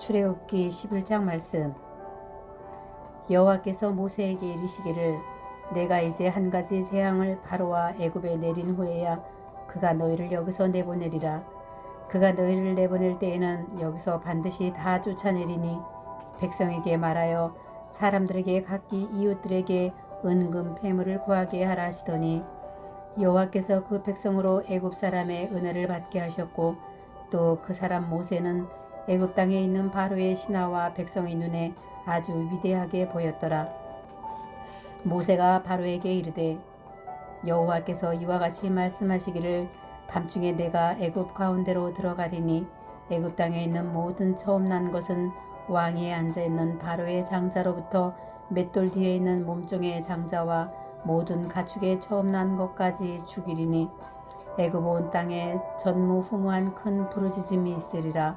출애굽기 11장 말씀. 여호와께서 모세에게 이르시기를 내가 이제 한 가지 재앙을 바로와 애굽에 내린 후에야 그가 너희를 여기서 내보내리라. 그가 너희를 내보낼 때에는 여기서 반드시 다 쫓아내리니 백성에게 말하여 사람들에게 각기 이웃들에게 은금 폐물을 구하게 하라 하시더니 여호와께서 그 백성으로 애굽 사람의 은혜를 받게 하셨고 또 그 사람 모세는 애굽 땅에 있는 바로의 신하와 백성의 눈에 아주 위대하게 보였더라. 모세가 바로에게 이르되 여호와께서 이와 같이 말씀하시기를 밤중에 내가 애굽 가운데로 들어가리니 애굽 땅에 있는 모든 처음 난 것은 왕위에 앉아 있는 바로의 장자로부터 맷돌 뒤에 있는 몸종의 장자와 모든 가축의 처음 난 것까지 죽이리니 애굽 온 땅에 전무후무한 큰 부르짖음이 있으리라.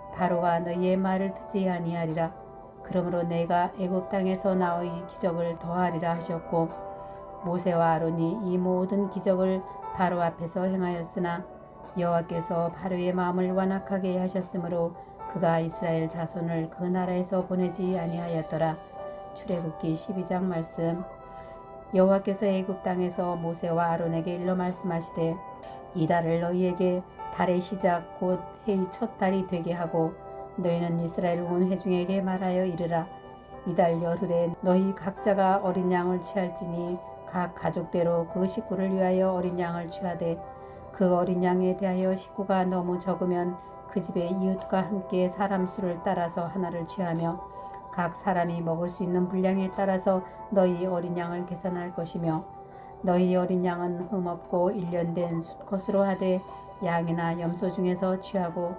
바로가 너희의 말을 듣지 아니하리라 그러므로 내가 애굽 땅에서 나의 기적을 더하리라 하셨고 모세와 아론이 이 모든 기적을 바로 앞에서 행하였으나 여호와께서 바로의 마음을 완악하게 하셨으므로 그가 이스라엘 자손을 그 나라에서 보내지 아니하였더라. 출애굽기 12장 말씀 여호와께서 애굽 땅에서 모세와 아론에게 일러 말씀하시되 이 달을 너희에게 달의 시작 곧 해의 첫 달이 되게 하고 너희는 이스라엘 온 회중에게 말하여 이르라. 이달 열흘에 너희 각자가 어린 양을 취할지니 각 가족대로 그 식구를 위하여 어린 양을 취하되 그 어린 양에 대하여 식구가 너무 적으면 그 집의 이웃과 함께 사람 수를 따라서 하나를 취하며 각 사람이 먹을 수 있는 분량에 따라서 너희 어린 양을 계산할 것이며 너희 어린 양은 흠없고 일련된 수컷으로 하되 양이나 염소 중에서 취하고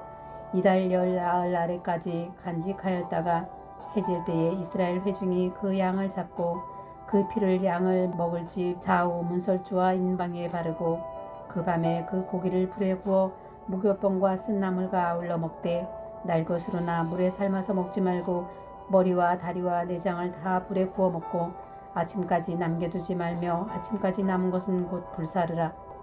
이달 열 나흘 아래까지 간직하였다가 해질 때에 이스라엘 회중이 그 양을 잡고 그 피를 양을 먹을 집 좌우 문설주와 인방에 바르고 그 밤에 그 고기를 불에 구워 무교병과 쓴나물과 아울러 먹되 날것으로나 물에 삶아서 먹지 말고 머리와 다리와 내장을 다 불에 구워 먹고 아침까지 남겨두지 말며 아침까지 남은 것은 곧 불사르라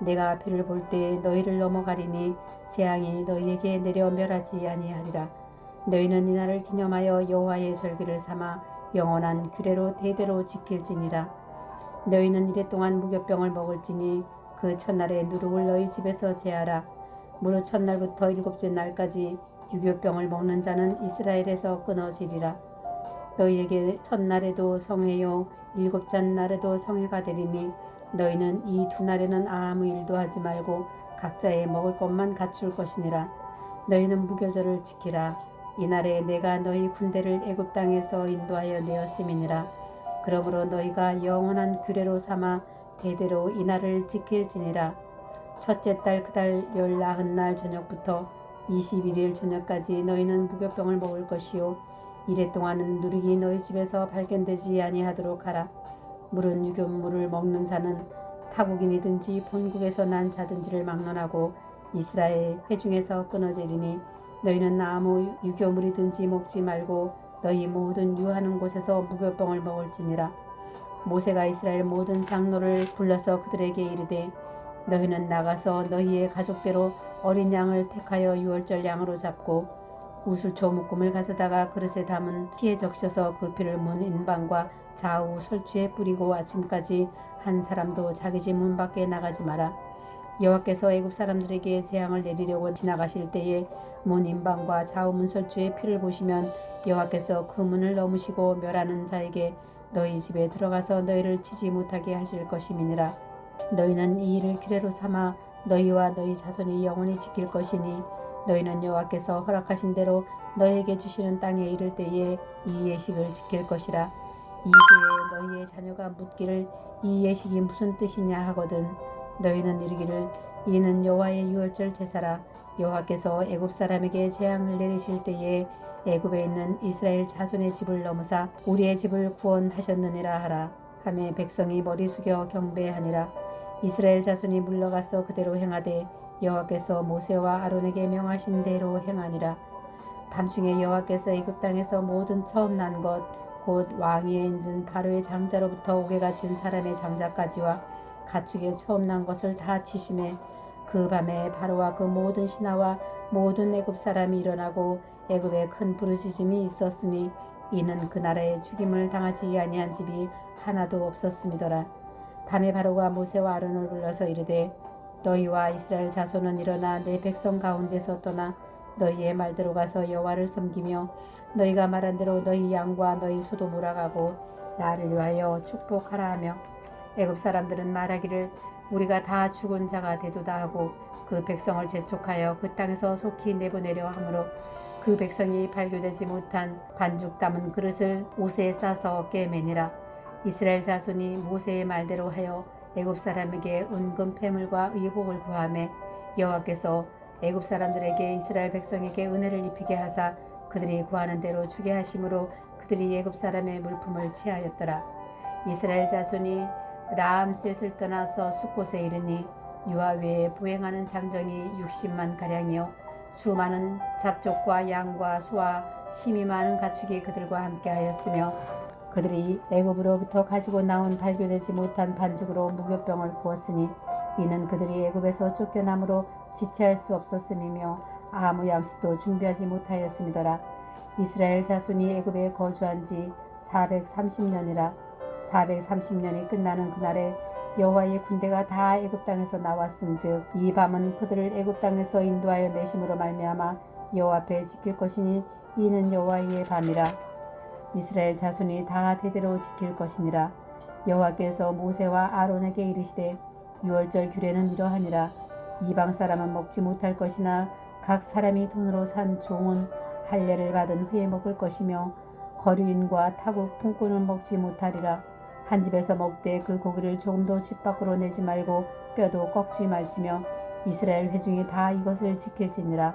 내가 피를 볼 때에 너희를 넘어가리니 재앙이 너희에게 내려 멸하지 아니하리라. 너희는 이날을 기념하여 여호와의 절기를 삼아 영원한 규례로 대대로 지킬지니라. 너희는 이래 동안 무교병을 먹을지니 그 첫날에 누룩을 너희 집에서 제하라. 무릇 첫날부터 일곱째 날까지 유교병을 먹는 자는 이스라엘에서 끊어지리라. 너희에게 첫날에도 성회요 일곱째 날에도 성회가 되리니 너희는 이 두 날에는 아무 일도 하지 말고 각자의 먹을 것만 갖출 것이니라. 너희는 무교절을 지키라. 이 날에 내가 너희 군대를 애굽 땅에서 인도하여 내었음이니라. 그러므로 너희가 영원한 규례로 삼아 대대로 이 날을 지킬지니라. 첫째 달 그달 열나흔 날 저녁부터 21일 저녁까지 너희는 무교병을 먹을 것이요. 이래 동안은 누룩이 너희 집에서 발견되지 아니하도록 하라 물은 유교물을 먹는 자는 타국인이든지 본국에서 난 자든지를 막론하고 이스라엘 회중에서 끊어지리니 너희는 아무 유교물이든지 먹지 말고 너희 모든 유하는 곳에서 무교병을 먹을지니라. 모세가 이스라엘 모든 장로를 불러서 그들에게 이르되 너희는 나가서 너희의 가족대로 어린 양을 택하여 유월절 양으로 잡고 우슬초 묶음을 가져다가 그릇에 담은 피에 적셔서 그 피를 문 인방과 좌우 설주에 뿌리고 아침까지 한 사람도 자기 집 문 밖에 나가지 마라. 여호와께서 애굽 사람들에게 재앙을 내리려고 지나가실 때에 문 임방과 좌우 문 설주의 피를 보시면 여호와께서 그 문을 넘으시고 멸하는 자에게 너희 집에 들어가서 너희를 치지 못하게 하실 것임이니라 너희는 이 일을 규례로 삼아 너희와 너희 자손이 영원히 지킬 것이니 너희는 여호와께서 허락하신 대로 너희에게 주시는 땅에 이를 때에 이 예식을 지킬 것이라 이후에 너희의 자녀가 묻기를 이 예식이 무슨 뜻이냐 하거든. 너희는 이르기를 이는 여호와의 유월절 제사라. 여호와께서 애굽 사람에게 재앙을 내리실 때에 애굽에 있는 이스라엘 자손의 집을 넘으사 우리의 집을 구원하셨느니라 하라. 하매 백성이 머리 숙여 경배하니라. 이스라엘 자손이 물러가서 그대로 행하되 여호와께서 모세와 아론에게 명하신 대로 행하니라. 밤중에 여호와께서 애굽 땅에서 모든 처음 난것 곧 왕위에 앉은 바로의 장자로부터 옥에 진 사람의 장자까지와 가축에 처음 난 것을 다 치심에 그 밤에 바로와 그 모든 신하와 모든 애굽 사람이 일어나고 애굽에 큰 부르짖음이 있었으니 이는 그 나라에 죽임을 당하지 아니한 집이 하나도 없었음이더라. 밤에 바로가 모세와 아론을 불러서 이르되 너희와 이스라엘 자손은 일어나 내 백성 가운데서 떠나 너희의 말대로 가서 여호와를 섬기며 너희가 말한 대로 너희 양과 너희 소도 몰아가고 나를 위하여 축복하라 하며 애굽 사람들은 말하기를 우리가 다 죽은 자가 되도다 하고 그 백성을 재촉하여 그 땅에서 속히 내보내려 하므로 그 백성이 발교되지 못한 반죽 담은 그릇을 옷에 싸서 깨매니라. 이스라엘 자손이 모세의 말대로 하여 애굽 사람에게 은금 패물과 의복을 구하매 여호와께서 애굽 사람들에게 이스라엘 백성에게 은혜를 입히게 하사 그들이 구하는 대로 주게 하심으로 그들이 애굽 사람의 물품을 취하였더라. 이스라엘 자손이 라암셋을 떠나서 숫곳에 이르니 유아 외에 보행하는 장정이 60만 가량이요. 수많은 잡족과 양과 소와 심이 많은 가축이 그들과 함께하였으며 그들이 애굽으로부터 가지고 나온 발교되지 못한 반죽으로 무교병을 구웠으니 이는 그들이 애굽에서 쫓겨남으로 지체할 수 없었음이며 아무 양식도 준비하지 못하였음이더라. 이스라엘 자손이 애굽에 거주한 지 430년이라 430년이 끝나는 그날에 여호와의 군대가 다 애굽 땅에서 나왔은즉 이 밤은 그들을 애굽 땅에서 인도하여 내심으로 말미암아 여호와 앞에 지킬 것이니 이는 여호와의 밤이라. 이스라엘 자손이 다 대대로 지킬 것이니라. 여호와께서 모세와 아론에게 이르시되 유월절 규례는 이러하니라. 이방 사람은 먹지 못할 것이나 각 사람이 돈으로 산 종은 할례를 받은 후에 먹을 것이며 거류인과 타국 품꾼은 먹지 못하리라. 한 집에서 먹되 그 고기를 조금도 집 밖으로 내지 말고 뼈도 꺾지 말지며 이스라엘 회중이 다 이것을 지킬지니라.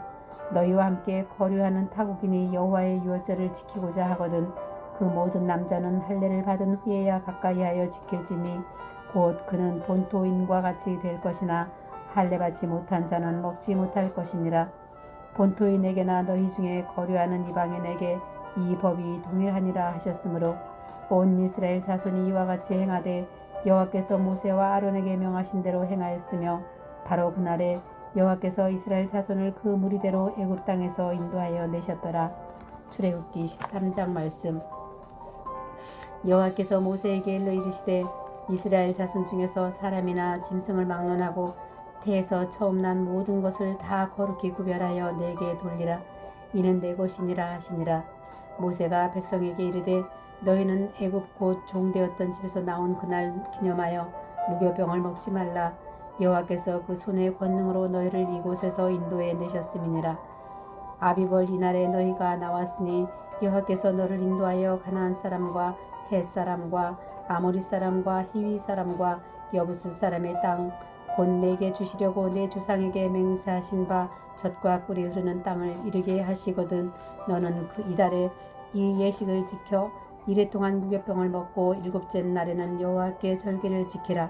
너희와 함께 거류하는 타국인이 여호와의 유월절을 지키고자 하거든 그 모든 남자는 할례를 받은 후에야 가까이하여 지킬지니 곧 그는 본토인과 같이 될 것이나 할례 받지 못한 자는 먹지 못할 것이니라 본토인에게나 너희 중에 거류하는 이방인에게 이 법이 동일하니라 하셨으므로 온 이스라엘 자손이 이와 같이 행하되 여호와께서 모세와 아론에게 명하신 대로 행하였으며 바로 그날에 여호와께서 이스라엘 자손을 그 무리대로 애굽 땅에서 인도하여 내셨더라. 출애굽기 13장 말씀. 여호와께서 모세에게 일러 이르시되 이스라엘 자손 중에서 사람이나 짐승을 막론하고 태에서 처음 난 모든 것을 다 거룩히 구별하여 내게 돌리라. 이는 내 것이니라 하시니라. 모세가 백성에게 이르되 너희는 애굽 곧 종되었던 집에서 나온 그날 기념하여 무교병을 먹지 말라. 여호와께서 그 손의 권능으로 너희를 이곳에서 인도해 내셨음이니라. 아비벌 이날에 너희가 나왔으니 여호와께서 너를 인도하여 가나안 사람과 헷 사람과 아모리 사람과 히위 사람과 여부수 사람의 땅 곧 내게 주시려고 내 조상에게 맹세하신 바 젖과 꿀이 흐르는 땅을 이르게 하시거든 너는 그 이달에 이 예식을 지켜 이래 동안 무교병을 먹고 일곱째 날에는 여호와께 절기를 지키라.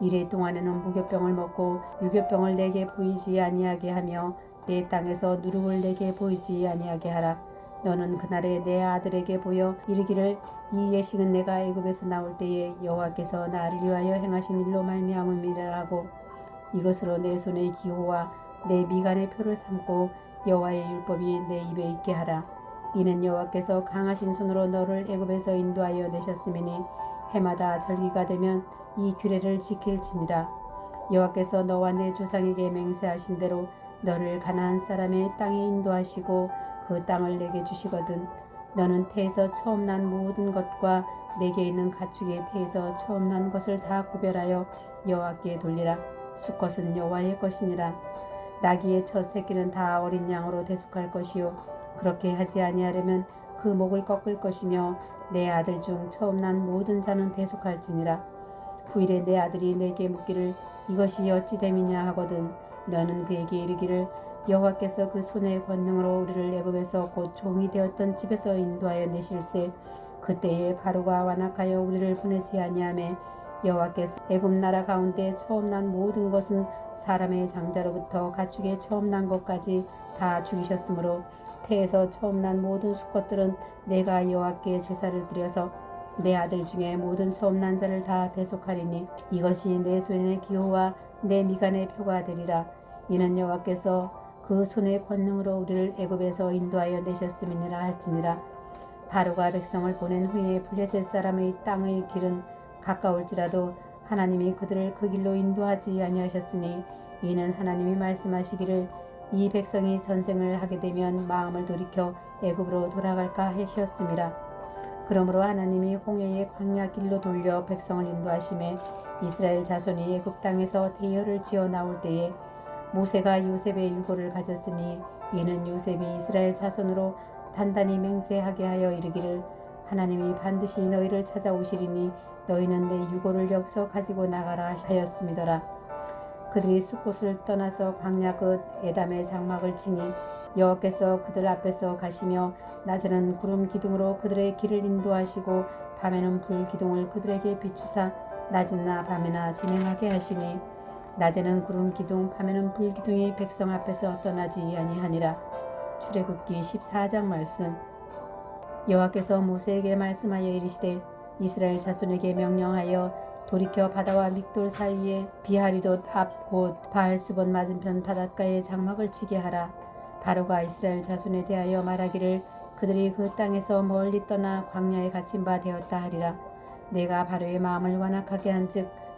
이래 동안에는 무교병을 먹고 유교병을 내게 보이지 아니하게 하며 내 땅에서 누룩을 내게 보이지 아니하게 하라. 너는 그날에 내 아들에게 보여 이르기를 이 예식은 내가 애굽에서 나올 때에 여호와께서 나를 위하여 행하신 일로 말미암음이라 하고 이것으로 내 손의 기호와 내 미간의 표를 삼고 여호와의 율법이 내 입에 있게 하라. 이는 여호와께서 강하신 손으로 너를 애굽에서 인도하여 내셨음이니 해마다 절기가 되면 이 규례를 지킬지니라 여호와께서 너와 내 조상에게 맹세하신 대로 너를 가나안 사람의 땅에 인도하시고 그 땅을 내게 주시거든. 너는 태에서 처음 난 모든 것과 내게 있는 가축의 태에서 처음 난 것을 다 구별하여 여호와께 돌리라. 수컷은 여호와의 것이니라. 나귀의 첫 새끼는 다 어린 양으로 대속할 것이요. 그렇게 하지 아니하려면 그 목을 꺾을 것이며 내 아들 중 처음 난 모든 자는 대속할지니라. 후일에 내 아들이 내게 묻기를 이것이 어찌 됨이냐 하거든. 너는 그에게 이르기를 여호와께서 그 손의 권능으로 우리를 애굽에서 곧 종이 되었던 집에서 인도하여 내실세. 그때에 바로가 완악하여 우리를 보내지 아니하매 여호와께서 애굽 나라 가운데 처음 난 모든 것은 사람의 장자로부터 가축의 처음 난 것까지 다 죽이셨으므로 태에서 처음 난 모든 수컷들은 내가 여호와께 제사를 드려서 내 아들 중에 모든 처음 난 자를 다 대속하리니 이것이 내 손의 기호와 내 미간의 표가 되리라. 이는 여호와께서 그 손의 권능으로 우리를 애굽에서 인도하여 내셨음이니라 할지니라. 바로가 백성을 보낸 후에 블레셋 사람의 땅의 길은 가까울지라도 하나님이 그들을 그 길로 인도하지 아니하셨으니 이는 하나님이 말씀하시기를 이 백성이 전쟁을 하게 되면 마음을 돌이켜 애굽으로 돌아갈까 하셨음이라 그러므로 하나님이 홍해의 광야 길로 돌려 백성을 인도하심에 이스라엘 자손이 애굽 땅에서 대열을 지어 나올 때에 모세가 요셉의 유고를 가졌으니 이는 요셉이 이스라엘 자손으로 단단히 맹세하게 하여 이르기를 하나님이 반드시 너희를 찾아오시리니 너희는 내 유고를 여기서 가지고 나가라 하였음이더라. 그들이 숲곳을 떠나서 광야 끝 에담의 장막을 치니 여호와께서 그들 앞에서 가시며 낮에는 구름 기둥으로 그들의 길을 인도하시고 밤에는 불 기둥을 그들에게 비추사 낮이나 밤에나 진행하게 하시니 낮에는 구름 기둥 밤에는 불 기둥이 백성 앞에서 떠나지 아니하니라. 출애굽기 14장 말씀. 여호와께서 모세에게 말씀하여 이르시되 이스라엘 자손에게 명령하여 돌이켜 바다와 믹돌 사이에 비하리돗 앞곧 바알스본 맞은편 바닷가에 장막을 치게 하라. 바로가 이스라엘 자손에 대하여 말하기를 그들이 그 땅에서 멀리 떠나 광야에 갇힌 바 되었다 하리라. 내가 바로의 마음을 완악하게 한즉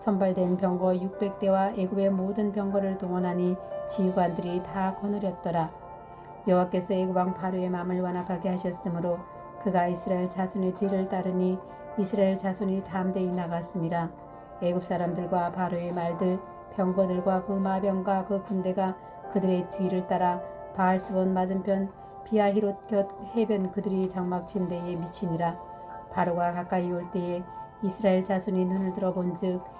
선발된 병거 600대와 애굽의 모든 병거를 동원하니 지휘관들이 다 거느렸더라. 여호와께서 애굽 왕 바로의 마음을 완악하게 하셨으므로 그가 이스라엘 자손의 뒤를 따르니 이스라엘 자손이 담대히 나갔습니다. 애굽 사람들과 바로의 말들 병거들과 그 마병과 그 군대가 그들의 뒤를 따라 바알스본 맞은편 비아히롯 곁 해변 그들이 장막친 데에 미치니라. 바로가 가까이 올 때에 이스라엘 자손이 눈을 들어본즉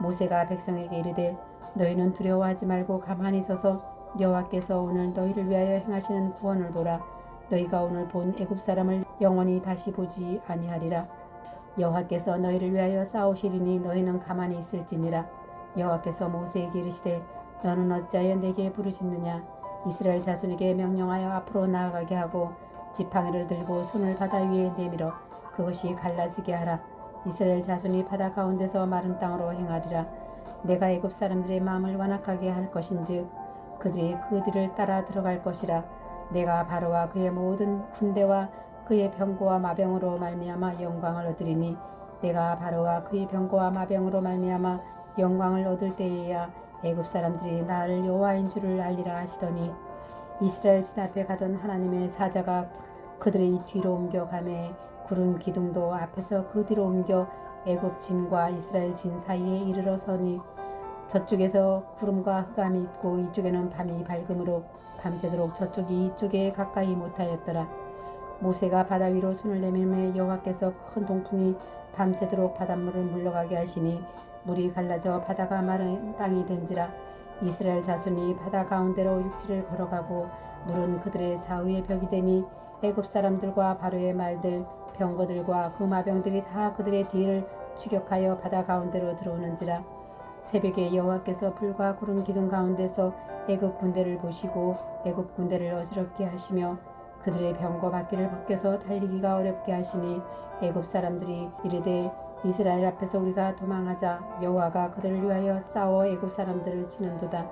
모세가 백성에게 이르되 너희는 두려워하지 말고 가만히 서서 여호와께서 오늘 너희를 위하여 행하시는 구원을 보라. 너희가 오늘 본 애굽 사람을 영원히 다시 보지 아니하리라. 여호와께서 너희를 위하여 싸우시리니 너희는 가만히 있을지니라. 여호와께서 모세에게 이르시되 너는 어찌하여 내게 부르짖느냐? 이스라엘 자손에게 명령하여 앞으로 나아가게 하고 지팡이를 들고 손을 바다 위에 내밀어 그것이 갈라지게 하라 이스라엘 자손이 바다 가운데서 마른 땅으로 행하리라. 내가 애굽 사람들의 마음을 완악하게 할 것인즉 그들이 그 뒤를 따라 들어갈 것이라. 내가 바로와 그의 모든 군대와 그의 병거와 마병으로 말미암아 영광을 얻으리니 내가 바로와 그의 병거와 마병으로 말미암아 영광을 얻을 때에야 애굽 사람들이 나를 여호와인 줄을 알리라 하시더니 이스라엘 진 앞에 가던 하나님의 사자가 그들의 뒤로 옮겨가매 구름 기둥도 앞에서 그 뒤로 옮겨 애굽 진과 이스라엘 진 사이에 이르러 서니 저쪽에서 구름과 흑암이 있고 이쪽에는 밤이 밝음으로 밤새도록 저쪽이 이쪽에 가까이 못하였더라. 모세가 바다 위로 손을 내밀매 여호와께서 큰 동풍이 밤새도록 바닷물을 물러가게 하시니 물이 갈라져 바다가 마른 땅이 된지라 이스라엘 자손이 바다 가운데로 육지를 걸어가고 물은 그들의 좌우의 벽이 되니 애굽 사람들과 바로의 말들 병거들과 그 마병들이 다 그들의 뒤를 추격하여 바다 가운데로 들어오는지라. 새벽에 여호와께서 불과 구름 기둥 가운데서 애굽 군대를 보시고 애굽 군대를 어지럽게 하시며 그들의 병거 바퀴를 벗겨서 달리기가 어렵게 하시니 애굽 사람들이 이르되 이스라엘 앞에서 우리가 도망하자. 여호와가 그들을 위하여 싸워 애굽 사람들을 치는도다.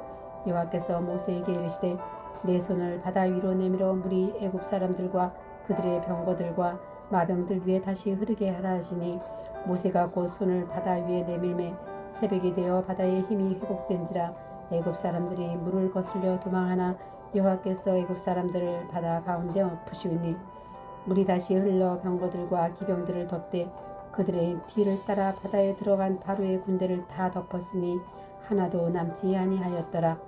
여호와께서 모세에게 이르시되 내 손을 바다 위로 내밀어 물이 애굽 사람들과 그들의 병거들과 마병들 위에 다시 흐르게 하라 하시니 모세가 곧 손을 바다 위에 내밀매 새벽이 되어 바다의 힘이 회복된지라 애굽 사람들이 물을 거슬려 도망하나 여호와께서 애굽 사람들을 바다 가운데 엎으시니 물이 다시 흘러 병거들과 기병들을 덮되 그들의 뒤를 따라 바다에 들어간 바로의 군대를 다 덮었으니 하나도 남지 아니하였더라.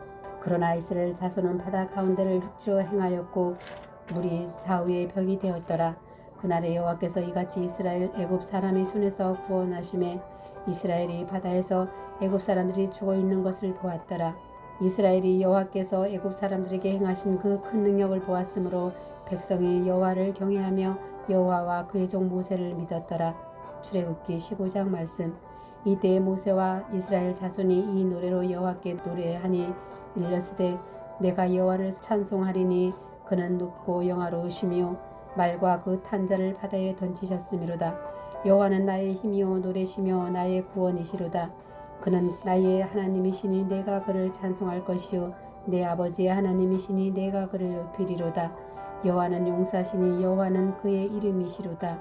그러나 이스라엘 자손은 바다 가운데를 육지로 행하였고 물이 좌우의 벽이 되었더라. 그날에 여호와께서 이같이 이스라엘 애굽 사람의 손에서 구원하심에 이스라엘이 바다에서 애굽 사람들이 죽어 있는 것을 보았더라. 이스라엘이 여호와께서 애굽 사람들에게 행하신 그 큰 능력을 보았으므로 백성이 여호와를 경외하며 여호와와 그의 종 모세를 믿었더라. 출애굽기 15장 말씀. 이때 모세와 이스라엘 자손이 이 노래로 여호와께 노래하니 일렀으되 내가 여호와를 찬송하리니 그는 높고 영화로우시며 말과 그 탄자를 바다에 던지셨음이로다. 여호와는 나의 힘이요 노래시며 나의 구원이시로다. 그는 나의 하나님이시니 내가 그를 찬송할 것이요 내 아버지의 하나님이시니 내가 그를 높이리로다. 여호와는 용사시니 여호와는 그의 이름이시로다.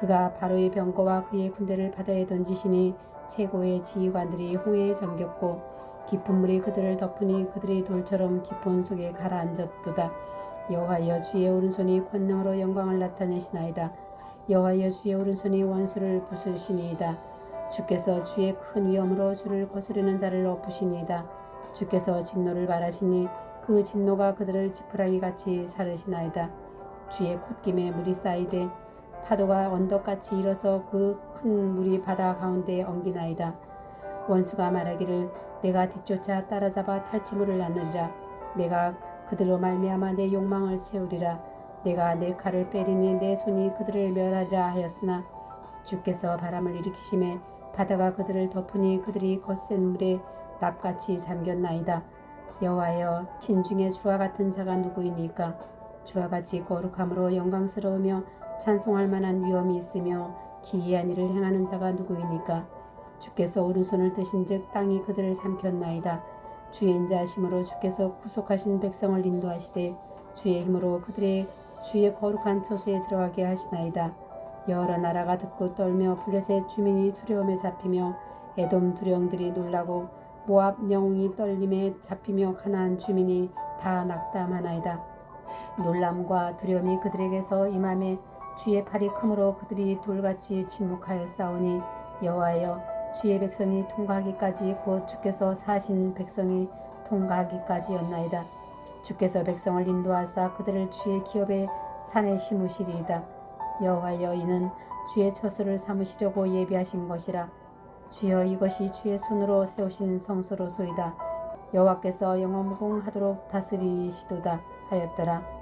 그가 바로의 병거와 그의 군대를 바다에 던지시니 최고의 지휘관들이 홍해에 잠겼고 깊은 물이 그들을 덮으니 그들이 돌처럼 깊은 속에 가라앉았도다. 여호와여 주의 오른손이 권능으로 영광을 나타내시나이다. 여호와여 주의 오른손이 원수를 부수시니이다. 주께서 주의 큰 위엄으로 주를 거스르는 자를 엎으시니이다. 주께서 진노를 말하시니 그 진노가 그들을 지푸라기 같이 사르시나이다. 주의 콧김에 물이 쌓이되 파도가 언덕같이 일어서 그 큰 물이 바다 가운데에 엉기나이다. 원수가 말하기를 내가 뒤쫓아 따라잡아 탈취물을 나누리라. 내가 그들로 말미암아 내 욕망을 채우리라. 내가 내 칼을 빼리니 내 손이 그들을 멸하리라 하였으나 주께서 바람을 일으키심에 바다가 그들을 덮으니 그들이 거센 물에 납같이 잠겼나이다. 여호와여 신중에 주와 같은 자가 누구이니까 주와 같이 거룩함으로 영광스러우며 찬송할 만한 위엄이 있으며 기이한 일을 행하는 자가 누구이니까 주께서 오른손을 드신즉 땅이 그들을 삼켰나이다. 주의 인자하심으로 주께서 구속하신 백성을 인도하시되 주의 힘으로 그들의 주의 거룩한 처소에 들어가게 하시나이다. 여러 나라가 듣고 떨며 블레셋 주민이 두려움에 잡히며 에돔 두령들이 놀라고 모압 영웅이 떨림에 잡히며 가나안 주민이 다 낙담하나이다. 놀람과 두려움이 그들에게서 임함에 주의 팔이 크므로 그들이 돌같이 침묵하여 싸우니 여호와여 주의 백성이 통과하기까지 곧 주께서 사신 백성이 통과하기까지였나이다. 주께서 백성을 인도하사 그들을 주의 기업의 산에 심으시리이다. 여호와여 이는 주의 처소를 삼으시려고 예비하신 것이라. 주여 이것이 주의 손으로 세우신 성소로소이다. 여호와께서 영원무궁하도록 다스리시도다 하였더라.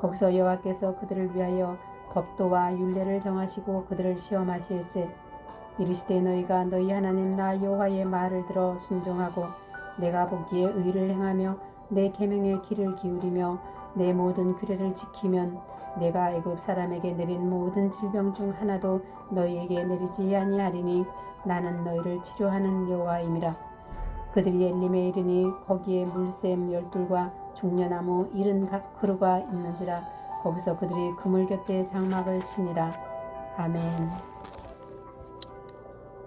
거기서 여호와께서 그들을 위하여 법도와 율례를 정하시고 그들을 시험하실세. 이르시되 너희가 너희 하나님 나 여호와의 말을 들어 순종하고 내가 보기에 의를 행하며 내 계명의 길을 기울이며 내 모든 규례를 지키면 내가 애굽 사람에게 내린 모든 질병 중 하나도 너희에게 내리지 아니하리니 나는 너희를 치료하는 여호와임이라. 그들이 엘림에 이르니 거기에 물샘 열둘과 종려나무 이른 각 그루가 있는지라 거기서 그들이 그물 곁에 장막을 치니라. 아멘.